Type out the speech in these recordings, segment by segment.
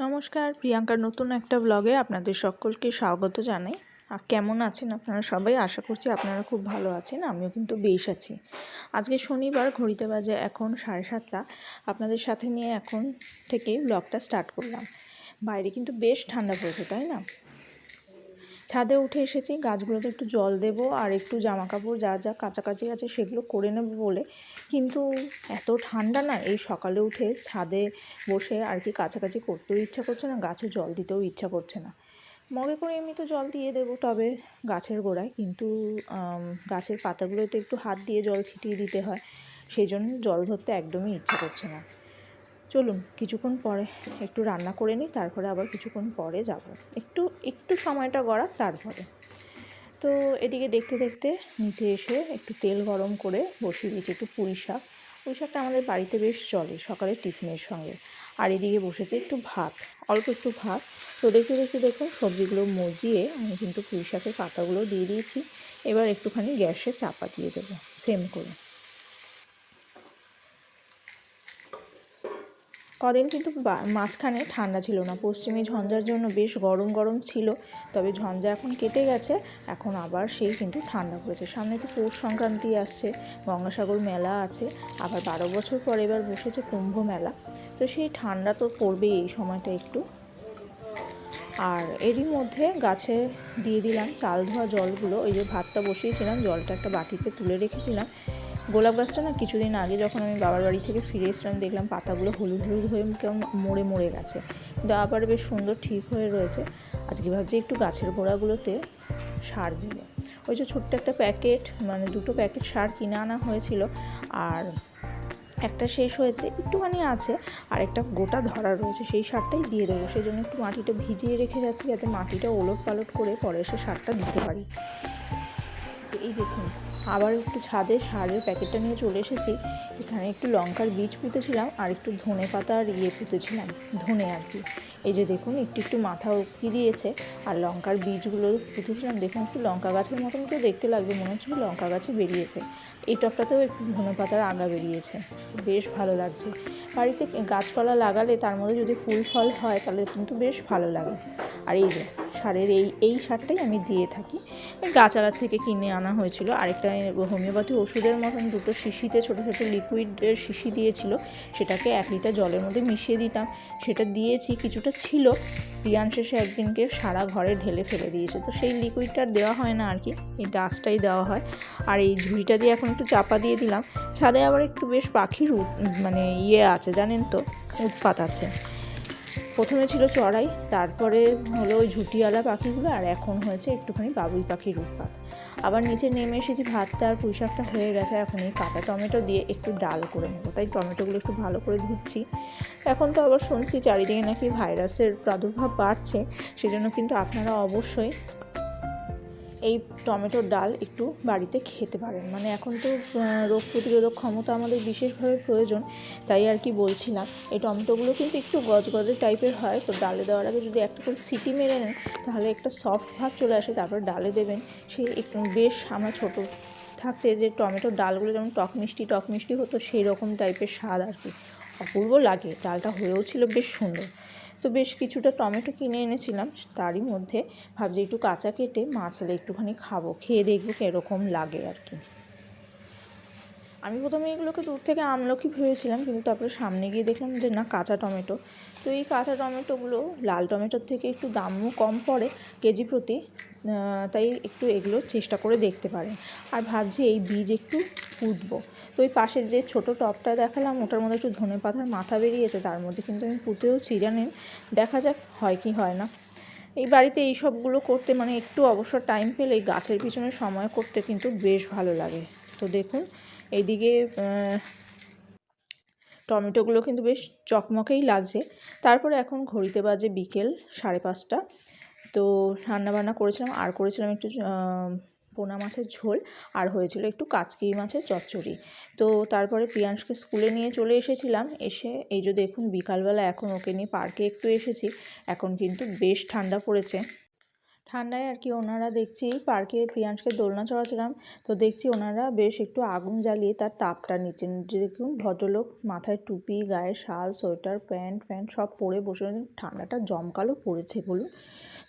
নমস্কার, প্রিয়াঙ্কার নতুন একটা ব্লগে আপনাদের সকলকে স্বাগত জানাই। আর কেমন আছেন আপনারা সবাই? আশা করছি আপনারা খুব ভালো আছেন, আমিও কিন্তু বেশ আছি। আজকে শনিবার, ঘড়িতে বাজে এখন সাড়ে সাতটা। আপনাদের সাথে নিয়ে এখন থেকে ব্লগটা স্টার্ট করলাম। বাইরে কিন্তু বেশ ঠান্ডা পড়েছে, তাই না? ছাদে উঠে এসেছি। গাছগুলোতে একটু জল দেবো আর একটু জামা কাপড় যা যা কাছাকাছি আছে সেগুলো করে নেব বলে। কিন্তু এত ঠান্ডা না, এই সকালে উঠে ছাদে বসে আর কি কাছাকাছি করতেও ইচ্ছা করছে না, গাছে জল দিতেও ইচ্ছা করছে না। মগে করে এমনি তো জল দিয়ে দেবো তবে গাছের গোড়ায়। কিন্তু গাছের পাতাগুলোতে একটু হাত দিয়ে জল ছিটিয়ে দিতে হয়, সেই জন্য জল ধরতে একদমই ইচ্ছা করছে না। চলুন কিছুক্ষণ পরে একটু রান্না করে নিই, তারপরে আবার কিছুক্ষণ পরে যাব। একটু একটু সময়টা গড়া তারপরে। তো এদিকে দেখতে দেখতে নিচে এসে একটু তেল গরম করে বসিয়ে দিয়েছি, একটু পুঁই শাক। পুঁই শাকটা আমাদের বাড়িতে বেশ চলে সকালে টিফিনের সঙ্গে। আর এদিকে বসেছে একটু ভাত, অল্প একটু ভাত। তো দেখতে দেখতে দেখুন, সবজিগুলো মজিয়ে আমি কিন্তু পুঁই শাকের পাতাগুলো দিয়ে দিয়েছি। এবার একটুখানি গ্যাসে চাপা দিয়ে দেবো, সেম করে। কদিন কিন্তু মাঝখানে ঠান্ডা ছিল না। পশ্চিমী ঝঞ্ঝার জন্য বেশ গরম গরম ছিল, তবে ঝঞ্ঝা এখন কেটে গেছে, এখন আবার সেই কিন্তু ঠান্ডা পড়েছে। সামনে তো পৌষ সংক্রান্তি আসছে গঙ্গাসাগর মেলা আছে, আবার বারো বছর পর এবার বসেছে কুম্ভ মেলা। তো সেই ঠান্ডা তো পড়বেই এই সময়টা একটু। আর এরই মধ্যে গাছে দিয়ে দিলাম চাল ধোয়া জলগুলো, ওই যে ভাতটা বসিয়েছিলাম, জলটা একটা বাটিতে তুলে রেখেছিলাম। গোলাপ গাছটা না কিছুদিন আগে যখন আমি বাবার বাড়ি থেকে ফিরে এসেছিলাম, দেখলাম পাতাগুলো হলুদ হলুদ হয়ে কেমন মরে মরে গেছে। কিন্তু আবার বেশ সুন্দর ঠিক হয়ে রয়েছে। আজকে ভাবছি একটু গাছের গোড়াগুলোতে সার দেবো। ওই যে ছোট্ট একটা প্যাকেট মানে দুটো প্যাকেট সার কিনে আনা হয়েছিল, আর একটা শেষ হয়েছে, একটুখানি আছে, আর একটা গোটা ধরা রয়েছে, সেই সারটাই দিয়ে দেবো। সেই জন্য একটু মাটিটা ভিজিয়ে রেখে যাচ্ছি, যাতে মাটিটা ওলট পালট করে পরে সে সারটা দিতে পারি। এই দেখুন আবার একটু ছাদে সারের প্যাকেটটা নিয়ে চলে এসেছি। এখানে একটু লঙ্কার বীজ পুঁতেছিলাম আর একটু ধনে পাতা আর ইয়ে পুঁতেছিলাম, ধনে আর কি। এই যে দেখুন, একটু একটু মাথা উকি দিয়েছে আর লঙ্কার বীজগুলো পুঁতেছিলাম। দেখুন, একটু লঙ্কা গাছের মতন তো দেখতে লাগছে, মনে হচ্ছে লঙ্কা গাছে বেরিয়েছে। এই টপটাতেও একটু ধনে পাতার আগা বেরিয়েছে। বেশ ভালো লাগছে। বাড়িতে গাছপালা লাগালে তার মধ্যে যদি ফুল ফল হয়, তাহলে কিন্তু বেশ ভালো লাগে। আর এই যে সারের এই এই সারটাই আমি দিয়ে থাকি। গাছালার থেকে কিনে আনা হয়েছিল। আরেকটা হোমিওপ্যাথি ওষুধের মতন দুটো শিশিতে ছোটো ছোটো লিকুইডের শিশি দিয়েছিল। সেটাকে এক লিটার জলের মধ্যে মিশিয়ে দিতাম। সেটা দিয়েছি, কিছুটা ছিল। প্রিয়ান শেষে একদিনকে সারা ঘরে ঢেলে ফেলে দিয়েছে। তো সেই লিকুইডটা দেওয়া হয় না আর কি। এই ডাস্টটাই দেওয়া হয়। আর এই ঝুড়িটা দিয়ে এখন একটু চাপা দিয়ে দিলাম। ছাদে আবার একটু বেশ পাখির মানে ইয়ে আছে, জানেন তো? উৎপাত আছে। প্রথমে ছিল চড়াই, তারপরে হলো ওই ঝুটিওয়ালা পাখিগুলো, আর এখন হয়েছে একটুখানি বাবুই পাখির উৎপাত আবার নিচে নেমে এসেছি, ভাতটা আর পুঁই শাকটা হয়ে গেছে, এখন এই কাঁচা টমেটো দিয়ে একটু ডাল করে নেব। তাই টমেটোগুলো একটু ভালো করে ধুচ্ছি। এখন তো আবার শুনছি চারিদিকে নাকি ভাইরাসের প্রাদুর্ভাব বাড়ছে, সেজন্য কিন্তু আপনারা অবশ্যই এই টমেটোর ডাল একটু বাড়িতে খেতে পারেন। মানে এখন তো রোগ প্রতিরোধক ক্ষমতা আমাদের বিশেষভাবে প্রয়োজন, তাই আর কি বলছিলাম। এই টমেটোগুলো কিন্তু একটু গজগজের টাইপের হয়, তো ডালে দেওয়ার আগে যদি একটা করে সিটি মেরে নেন, তাহলে একটা সফট ভাব চলে আসে, তারপর ডালে দেবেন। সে একটু বেশ আমার ছোটো থাকতে যে টমেটোর ডালগুলো যেমন টক মিষ্টি টক মিষ্টি হতো সেই রকম টাইপের স্বাদ আর কি অপূর্ব লাগে। ডালটা হয়েও ছিল বেশ সুন্দর। তো বেশ কিছুটা টমেটো কিনে এনেছিলাম, তারই মধ্যে ভাবছি একটু কাঁচা কেটে মাছলে একটুখানি খাব, খেয়ে দেখব কীরকম লাগে আর কি। আমি প্রথমে এগুলোকে দূর থেকে আমলকি ভেবেছিলাম, কিন্তু তারপরে সামনে গিয়ে দেখলাম যে না, কাঁচা টমেটো। তো এই কাঁচা টমেটোগুলো লাল টমেটোর থেকে একটু দামও কম পড়ে, কেজি প্রতি তাই একটু এগুলো চেষ্টা করে দেখতে পারেন। আর ভাবছি এই বীজ একটু পুঁতবো। তো ওই পাশের যে ছোটো টপটা দেখালাম, ওটার মধ্যে একটু ধনে পাতার মাথা বেরিয়েছে, তার মধ্যে কিন্তু আমি পুঁতেওছি জানেন দেখা যাক হয় কি হয় না। এই বাড়িতে এই সবগুলো করতে মানে একটু অবসর টাইম পেলে গাছের পিছনে সময় করতে কিন্তু বেশ ভালো লাগে। তো দেখুন এইদিকে টমেটোগুলো কিন্তু বেশ চকমকেই লাগছে। তারপরে এখন ঘড়িতে বাজে বিকেল সাড়ে পাঁচটা। তো রান্নাবান্না করেছিলাম, আর করেছিলাম একটু পোনা মাছের ঝোল, আর হয়েছিল একটু কাচকি মাছের চচ্চড়ি। তো তারপরে প্রিয়াংশকে স্কুলে নিয়ে চলে এসেছিলাম, এসে এই যে দেখুন বিকালবেলা এখন ওকে নিয়ে পার্কে একটু এসেছি, এখন কিন্তু বেশ ঠান্ডা পড়েছে। ঠান্ডায় আর কি ওনারা দেখছি পার্কে প্রিয়াংশকে দোলনা চড়াচ্ছিলাম, তো দেখছি ওনারা বেশ একটু আগুন জ্বালিয়ে তার তাপটা নিচ্ছেন। দেখুন ভদ্রলোক মাথায় টুপি, গায়ে শাল, সোয়েটার, প্যান্ট প্যান্ট সব পরে বসে ঠান্ডাটা জমকালো পড়েছে বলুন।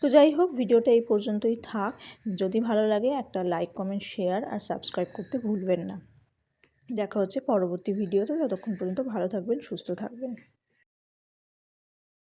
তো যাই হোক, ভিডিওটা এই পর্যন্তই থাক। যদি ভালো লাগে একটা লাইক, কমেন্ট, শেয়ার আর সাবস্ক্রাইব করতে ভুলবেন না। দেখা হচ্ছে পরবর্তী ভিডিওতে। ততক্ষণ পর্যন্ত ভালো থাকবেন, সুস্থ থাকবেন।